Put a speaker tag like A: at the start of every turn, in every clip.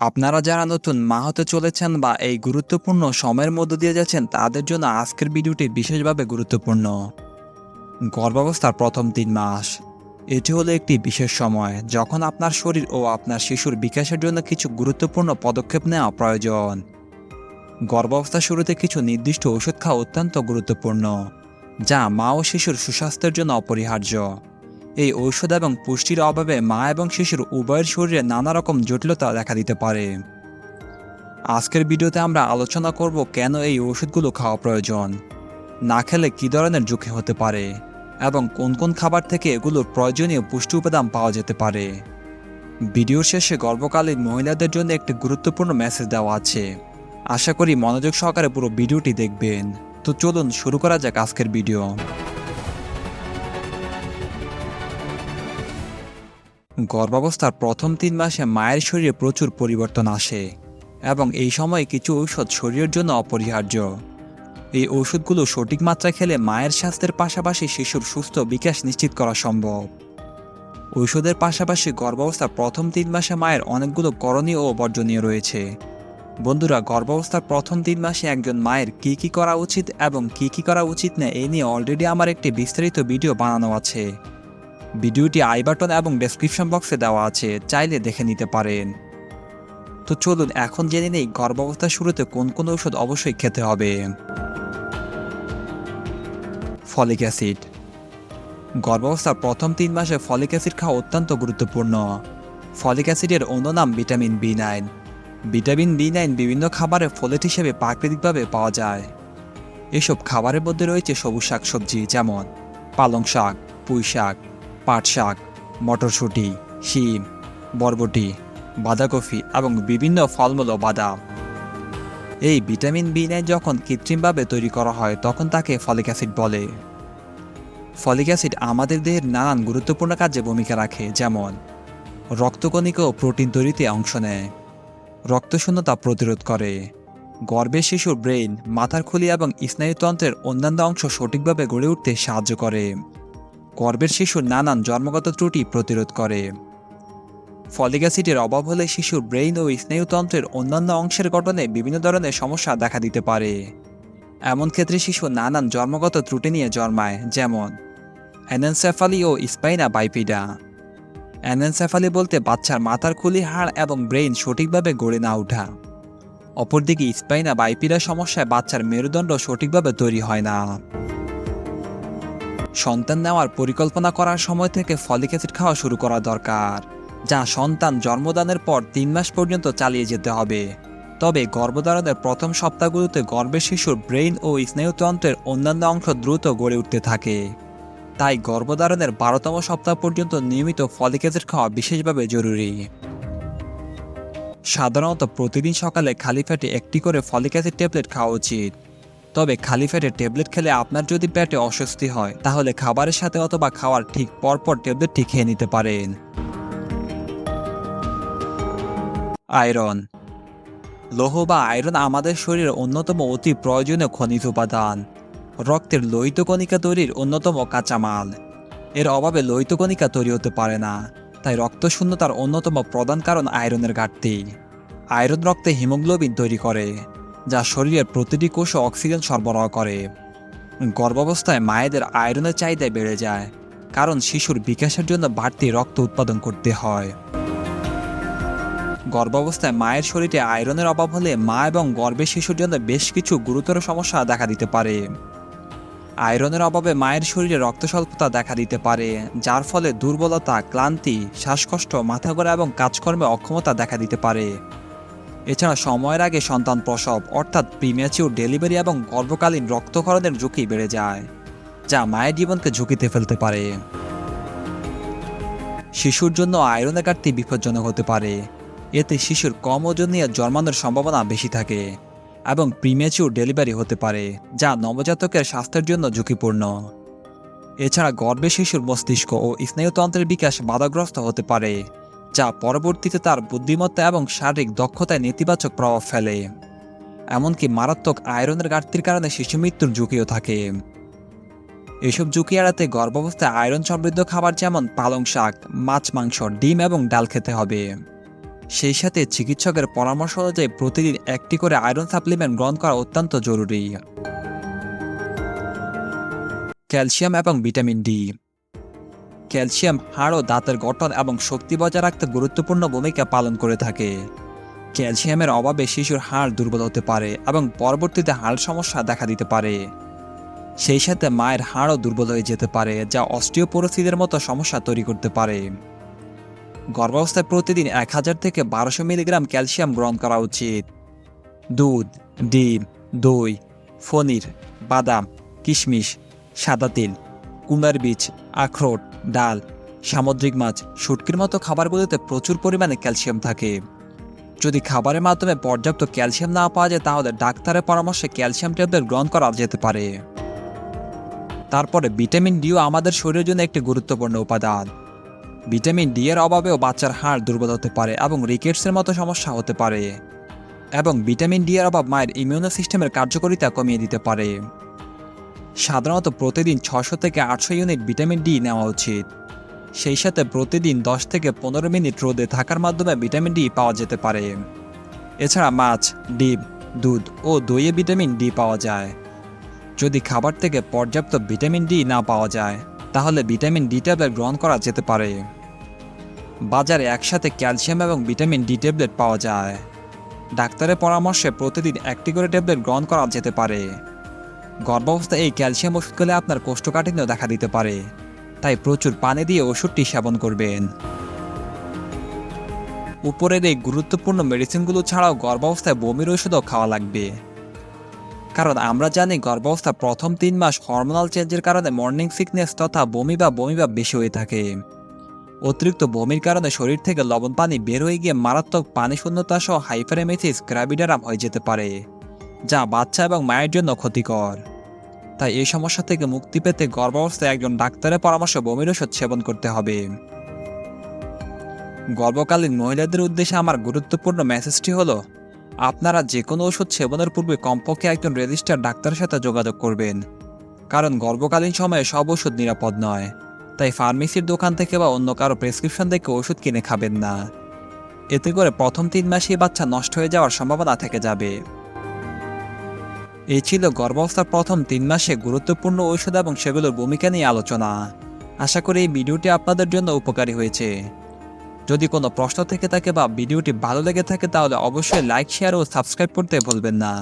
A: আপনারা যারা নতুন মা হতে চলেছেন বা এই গুরুত্বপূর্ণ সময়ের মধ্য দিয়ে যাচ্ছেন, তাদের জন্য আজকের ভিডিওটি বিশেষভাবে গুরুত্বপূর্ণ। গর্ভাবস্থার প্রথম তিন মাস। এটি হলো একটি বিশেষ সময়, যখন আপনার শরীর ও আপনার শিশুর বিকাশের জন্য কিছু গুরুত্বপূর্ণ পদক্ষেপ নেওয়া প্রয়োজন। গর্ভাবস্থা শুরুতে কিছু নির্দিষ্ট ওষুধ খাওয়া অত্যন্ত গুরুত্বপূর্ণ, যা মা ও শিশুর সুস্বাস্থ্যের জন্য অপরিহার্য। এই ঔষধ এবং পুষ্টির অভাবে মা এবং শিশুর উভয়ের শরীরে নানা রকম জটিলতা দেখা দিতে পারে। আজকের ভিডিওতে আমরা আলোচনা করব কেন এই ওষুধগুলো খাওয়া প্রয়োজন, না খেলে কী ধরনের ঝুঁকি হতে পারে এবং কোন কোন খাবার থেকে এগুলোর প্রয়োজনীয় পুষ্টি উপাদান পাওয়া যেতে পারে। ভিডিওর শেষে গর্ভকালীন মহিলাদের জন্য একটি গুরুত্বপূর্ণ মেসেজ দেওয়া আছে। আশা করি মনোযোগ সহকারে পুরো ভিডিওটি দেখবেন। তো চলুন শুরু করা যাক আজকের ভিডিও। গর্ভাবস্থার প্রথম তিন মাসে মায়ের শরীরে প্রচুর পরিবর্তন আসে এবং এই সময়ে কিছু ঔষধ শরীরের জন্য অপরিহার্য। এই ওষুধগুলো সঠিক মাত্রায় খেলে মায়ের স্বাস্থ্যের পাশাপাশি শিশুর সুস্থ বিকাশ নিশ্চিত করা সম্ভব। ঔষধের পাশাপাশি গর্ভাবস্থার প্রথম তিন মাসে মায়ের অনেকগুলো করণীয় ও বর্জনীয় রয়েছে। বন্ধুরা, গর্ভাবস্থার প্রথম তিন মাসে একজন মায়ের কি কি করা উচিত এবং কি কি করা উচিত না এই নিয়ে অলরেডি আমার একটি বিস্তারিত ভিডিও বানানো আছে। ভিডিওটি আই বাটন এবং ডেসক্রিপশন বক্সে দেওয়া আছে, চাইলে দেখে নিতে পারেন। তো চলুন, এখন জেনে নেই গর্ভাবস্থার শুরুতে কোন কোন ঔষধ অবশ্যই খেতে হবে। Folic acid. গর্ভাবস্থার প্রথম তিন মাসে ফলিক অ্যাসিড খাওয়া অত্যন্ত গুরুত্বপূর্ণ। ফলিক অ্যাসিডের অন্য নাম vitamin B nine. Vitamin B nine বিভিন্ন খাবারে ফলেট হিসেবে প্রাকৃতিকভাবে পাওয়া যায়। এসব খাবারের মধ্যে রয়েছে সবুজ শাকসবজি, যেমন পালং শাক, পুঁই শাক পাট শাক মটরশুঁটি, শিম, বরবটি, বাঁধাকপি এবং বিভিন্ন ফলমূল ও বাদাম। এই ভিটামিন বি নাইন যখন কৃত্রিমভাবে তৈরি করা হয়, তখন তাকে ফলিক অ্যাসিড বলে। ফলিক অ্যাসিড আমাদের দেহের নানান গুরুত্বপূর্ণ কাজে ভূমিকা রাখে, যেমন রক্তকণিকা ও প্রোটিন তৈরিতে অংশ নেয়, রক্তশূন্যতা প্রতিরোধ করে, গর্ভের শিশুর ব্রেইন, মাথার খুলি এবং স্নায়ুতন্ত্রের অন্যান্য অংশ সঠিকভাবে গড়ে উঠতে সাহায্য করে। গর্ভের শিশুর নানান জন্মগত ত্রুটি প্রতিরোধ করে। ফলিক অ্যাসিডের অভাব হলে শিশুর ব্রেইন ও স্নায়ুতন্ত্রের অন্যান্য অংশের গঠনে বিভিন্ন ধরনের সমস্যা দেখা দিতে পারে। এমন ক্ষেত্রে শিশু নানান জন্মগত ত্রুটি নিয়ে জন্মায়, যেমন অ্যানেনসেফালি ও স্পাইনা বাইপিডা। অ্যানেনসেফালি বলতে বাচ্চার মাথার খুলি, হাড় এবং ব্রেইন সঠিকভাবে গড়ে না ওঠা। অপরদিকে স্পাইনা বাইপিডা সমস্যায় বাচ্চার মেরুদণ্ড সঠিকভাবে তৈরি হয় না। সন্তান নেওয়ার পরিকল্পনা করার সময় থেকে ফলিক অ্যাসিড খাওয়া শুরু করা দরকার, যা সন্তান জন্মদানের পর তিন মাস পর্যন্ত চালিয়ে যেতে হবে। তবে গর্ভধারণের প্রথম সপ্তাহগুলোতে গর্ভের শিশুর ব্রেইন ও স্নায়ুতন্ত্রের অন্যান্য অংশ দ্রুত গড়ে উঠতে থাকে। তাই গর্ভধারণের বারোতম সপ্তাহ পর্যন্ত নিয়মিত ফলিক অ্যাসিড খাওয়া বিশেষভাবে জরুরি। সাধারণত প্রতিদিন সকালে খালি পেটে একটি করে ফলিক অ্যাসিড ট্যাবলেট খাওয়া উচিত। তবে খালি পেটে ট্যাবলেট খেলে আপনার যদি পেটে অস্বস্তি হয়, তাহলে খাবারের সাথে অথবা খাওয়ার ঠিক পরপর ট্যাবলেটটি খেয়ে নিতে পারেন। আয়রন। লৌহ বা আয়রন আমাদের শরীরের অন্যতম অতি প্রয়োজনীয় খনিজ উপাদান। রক্তের লোহিত কণিকা তৈরির অন্যতম কাঁচামাল। এর অভাবে লোহিত কণিকা তৈরি হতে পারে না, তাই রক্তশূন্যতার অন্যতম প্রধান কারণ আয়রনের ঘাটতি। আয়রন রক্তে হিমোগ্লোবিন তৈরি করে। যা শরীরের প্রতিটি কোষে অক্সিজেন সরবরাহ করে। গর্ভাবস্থায় মায়েদের আয়রনের চাহিদা বেড়ে যায়, কারণ শিশুর বিকাশের জন্য বাড়তি রক্ত উৎপাদন করতে হয়। গর্ভাবস্থায় মায়ের শরীরে আয়রনের অভাব হলে মা এবং গর্ভের শিশুর জন্য বেশ কিছু গুরুতর সমস্যা দেখা দিতে পারে। আয়রনের অভাবে মায়ের শরীরে রক্ত স্বল্পতা দেখা দিতে পারে, যার ফলে দুর্বলতা, ক্লান্তি, শ্বাসকষ্ট, মাথা ঘোরা এবং কাজকর্মে অক্ষমতা দেখা দিতে পারে। এছাড়া সময়ের আগে সন্তান প্রসব, অর্থাৎ প্রিম্যাচিউর ডেলিভারি এবং গর্ভকালীন রক্তক্ষরণের ঝুঁকি বেড়ে যায়, যা মায়ের জীবনকে ঝুঁকিতে ফেলতে পারে। শিশুর জন্য আয়রনের ঘাটতি বিপজ্জনক হতে পারে। এতে শিশুর কম ওজন নিয়ে জন্মানোর সম্ভাবনা বেশি থাকে এবং প্রিমেচিউর ডেলিভারি হতে পারে, যা নবজাতকের স্বাস্থ্যের জন্য ঝুঁকিপূর্ণ। এছাড়া গর্ভে শিশুর মস্তিষ্ক ও স্নায়ুতন্ত্রের বিকাশ বাধাগ্রস্ত হতে পারে। যা পরবর্তীতে তার বুদ্ধিমত্তা এবং শারীরিক দক্ষতায় নেতিবাচক প্রভাব ফেলে। এমনকি মারাত্মক আয়রনের ঘাটতির কারণে শিশু মৃত্যুর ঝুঁকিও থাকে। এসব ঝুঁকি এড়াতে গর্ভাবস্থায় আয়রন সমৃদ্ধ খাবার যেমন পালং শাক, মাছ, মাংস, ডিম এবং ডাল খেতে হবে। সেই সাথে চিকিৎসকের পরামর্শ অনুযায়ী প্রতিদিন একটি করে আয়রন সাপ্লিমেন্ট গ্রহণ করা অত্যন্ত জরুরি। ক্যালসিয়াম এবং ভিটামিন ডি। ক্যালসিয়াম, হাড় ও দাঁতের গঠন এবং শক্তি বজায় রাখতে গুরুত্বপূর্ণ ভূমিকা পালন করে থাকে। ক্যালসিয়ামের অভাবে শিশুর হাড় দুর্বল হতে পারে এবং পরবর্তীতে হাড় সমস্যা দেখা দিতে পারে। সেই সাথে মায়ের হাড়ও দুর্বল হয়ে যেতে পারে, যা অস্টিওপোরোসিসের মতো সমস্যা তৈরি করতে পারে। গর্ভাবস্থায় প্রতিদিন এক হাজার থেকে বারোশো মিলিগ্রাম ক্যালসিয়াম গ্রহণ করা উচিত। দুধ, ডিম, দই, পনির, বাদাম, কিশমিশ, সাদা তিল কুমড়ার বীজ, আখরোট, ডাল, সামুদ্রিক মাছ, শুটকির মতো খাবারগুলোতে প্রচুর পরিমাণে ক্যালসিয়াম থাকে। যদি খাবারের মাধ্যমে পর্যাপ্ত ক্যালসিয়াম না পাওয়া যায়, তাহলে ডাক্তারের পরামর্শে ক্যালসিয়াম ট্যাবলেট গ্রহণ করা যেতে পারে। তারপরে ভিটামিন ডিও আমাদের শরীরের জন্য একটি গুরুত্বপূর্ণ উপাদান। ভিটামিন ডি এর অভাবেও বাচ্চার হাড় দুর্বল হতে পারে এবং রিকেটসের মতো সমস্যা হতে পারে। এবং ভিটামিন ডি এর অভাব মায়ের ইমিউনো সিস্টেমের কার্যকারিতা কমিয়ে দিতে পারে। সাধারণত প্রতিদিন ছশো থেকে আটশো ইউনিট ভিটামিন ডি নেওয়া উচিত। সেই সাথে প্রতিদিন দশ থেকে পনেরো মিনিট রোদে থাকার মাধ্যমে ভিটামিন ডি পাওয়া যেতে পারে। এছাড়া মাছ, ডিম, দুধ ও দইয়ে ভিটামিন ডি পাওয়া যায়। যদি খাবার থেকে পর্যাপ্ত ভিটামিন ডি না পাওয়া যায়, তাহলে ভিটামিন ডি ট্যাবলেট গ্রহণ করা যেতে পারে। বাজারে একসাথে ক্যালসিয়াম এবং ভিটামিন ডি ট্যাবলেট পাওয়া যায়। ডাক্তারের পরামর্শে প্রতিদিন একটি করে ট্যাবলেট গ্রহণ করা যেতে পারে। গর্ভাবস্থায় এই ক্যালসিয়াম ওষুধ খেলে আপনার কোষ্ঠকাঠিন্য দেখা দিতে পারে। তাই প্রচুর পানি দিয়ে ওষুধটি সেবন করবেন। উপরের এই গুরুত্বপূর্ণ মেডিসিনগুলো ছাড়াও গর্ভাবস্থায় বমির ওষুধও খাওয়া লাগবে। কারণ আমরা জানি গর্ভাবস্থা প্রথম তিন মাস হরমোনাল চেঞ্জের কারণে মর্নিং সিকনেস তথা বমি বা বমি বা বেশি হয়ে থাকে। অতিরিক্ত বমির কারণে শরীর থেকে লবণ পানি বের হয়ে গিয়ে মারাত্মক পানি শূন্যতা সহ হাইপারেমেথিস গ্র্যাভিডারাম হয়ে যেতে পারে। যা বাচ্চা এবং মায়ের জন্য ক্ষতিকর। তাই এই সমস্যা থেকে মুক্তি পেতে গর্ভাবস্থায় একজন ডাক্তারের পরামর্শ বমির ওষুধ সেবন করতে হবে। গর্ভকালীন মহিলাদের উদ্দেশ্যে আমার গুরুত্বপূর্ণ মেসেজটি হলো, আপনারা যে কোনো ওষুধ সেবনের পূর্বে কমপক্ষে একজন রেজিস্টার ডাক্তারের সাথে যোগাযোগ করবেন। কারণ গর্ভকালীন সময়ে সব ওষুধ নিরাপদ নয়। তাই ফার্মেসির দোকান থেকে বা অন্য কারও প্রেসক্রিপশন দেখে ওষুধ কিনে খাবেন না। এতে করে প্রথম তিন মাসেই বাচ্চা নষ্ট হয়ে যাওয়ার সম্ভাবনা থেকে যাবে। এই ছিল গর্ভাবস্থার প্রথম তিন মাসে গুরুত্বপূর্ণ ঔষধ এবং সেগুলোর ভূমিকা নিয়ে আলোচনা। আশা করি এই ভিডিওটি আপনাদের জন্য উপকারী হয়েছে। যদি কোনো প্রশ্ন থেকে থাকে বা ভিডিওটি ভালো লেগে থাকে তাহলে অবশ্যই লাইক, শেয়ার ও সাবস্ক্রাইব করতে ভুলবেন না।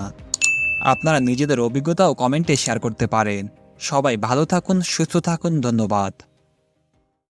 A: আপনারা নিজেদের অভিজ্ঞতা ও কমেন্টে শেয়ার করতে পারেন। সবাই ভালো থাকুন, সুস্থ থাকুন, ধন্যবাদ।